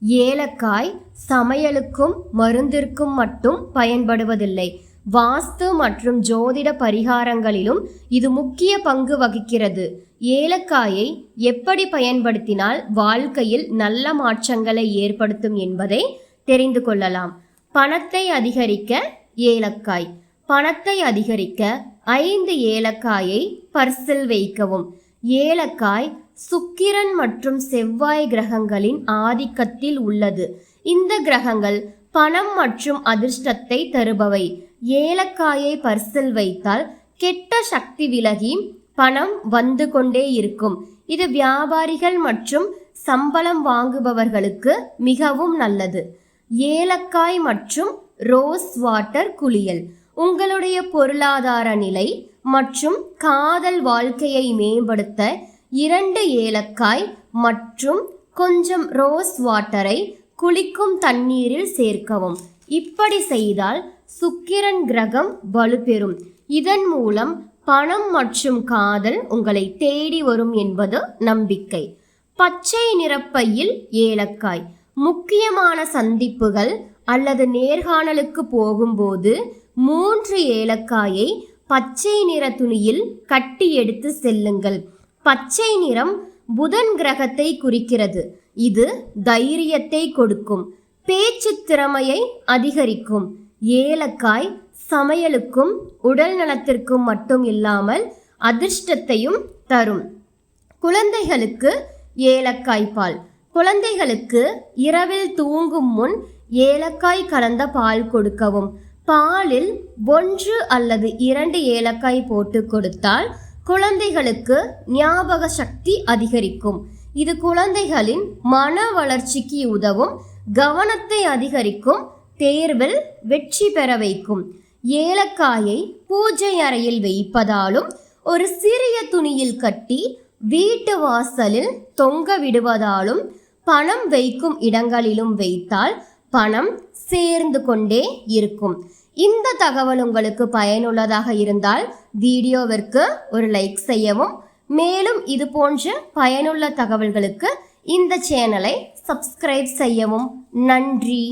ஏலக்காய் சமையலுக்கும் மருந்திற்கும் மட்டும் பயன்படுவதில்லை. வாஸ்து மற்றும் ஜோதிட பரிகாரங்களிலும் இது முக்கிய பங்கு வகிக்கிறது. ஏலக்காயை எப்படி பயன்படுத்தினால் வாழ்க்கையில் நல்ல மாற்றங்களை ஏற்படுத்தும் என்பதை தெரிந்து கொள்ளலாம். பணத்தை அதிகரிக்க ஏலக்காய். பணத்தை அதிகரிக்க ஐந்து ஏலக்காயை பர்சில் வைக்கவும். ஏலக்காய் சுக்கிரன் மற்றும் செவ்வாய் கிரகங்களின் ஆதிக்கத்தில் உள்ளது. இந்த கிரகங்கள் பணம் மற்றும் அதிர்ஷ்டத்தை தருபவை. ஏலக்காயை பர்சில் வைத்தால் கெட்ட சக்தி விலகி பணம் வந்து கொண்டே இருக்கும். இது வியாபாரிகள் மற்றும் சம்பளம் வாங்குபவர்களுக்கு மிகவும் நல்லது. ஏலக்காய் மற்றும் ரோஸ் வாட்டர் குளியல். உங்களுடைய பொருளாதார நிலை மற்றும் காதல் வாழ்க்கையை மேம்படுத்த இரண்டு ஏலக்காய் மற்றும் கொஞ்சம் ரோஸ் வாட்டரை குளிக்கும் தண்ணீரில் சேர்க்கவும். இப்படி செய்தால் சுக்கிரன் கிரகம் வலுப்பெறும். இதன் மூலம் பணம் மற்றும் காதல் உங்களை தேடி வரும் என்பது நம்பிக்கை. பச்சை நிறப்பையில் ஏலக்காய். முக்கியமான சந்திப்புகள் அல்லது நேர்காணலுக்கு போகும்போது மூன்று ஏலக்காயை பச்சை நிற துணியில் கட்டி எடுத்து செல்லுங்கள். பச்சை நிறம் புதன் கிரகத்தை குறிக்கிறது. இது தைரியத்தை கொடுக்கும். பேச்சு திறமையை அதிகரிக்கும். ஏலக்காய் சமையலுக்கும் உடல் நலத்திற்கும் மட்டும் இல்லாமல் அதிர்ஷ்டத்தையும் தரும். குழந்தைகளுக்கு ஏலக்காய் பால். குழந்தைகளுக்கு இரவில் தூங்கும் முன் ஏலக்காய் கலந்த பால் கொடுக்கவும். பாலில் ஒன்று அல்லது இரண்டு ஏலக்காய் போட்டு கொடுத்தால் குழந்தைகளுக்கு ஞாபக சக்தி அதிகரிக்கும். இது குழந்தைகளின் மன வளர்ச்சிக்கு உதவும் கவனத்தை அதிகரிக்கும் தேர்வில் வெற்றி பெற வைக்கும். ஏலக்காயை பூஜை அறையில் வைப்பதாலும் ஒரு சிறிய துணியில் கட்டி வீட்டு வாசலில் தொங்க விடுவதாலும் பணம் வைக்கும் இடங்களிலும் வைத்தால் பணம் சேர்ந்து கொண்டே இருக்கும். இந்த தகவல் உங்களுக்கு பயனுள்ளதாக இருந்தால் வீடியோவிற்கு ஒரு லைக் செய்யவும் மேலும் இது போன்ற பயனுள்ள தகவல்களுக்கு இந்த சேனலை சப்ஸ்கிரைப் செய்யவும். நன்றி.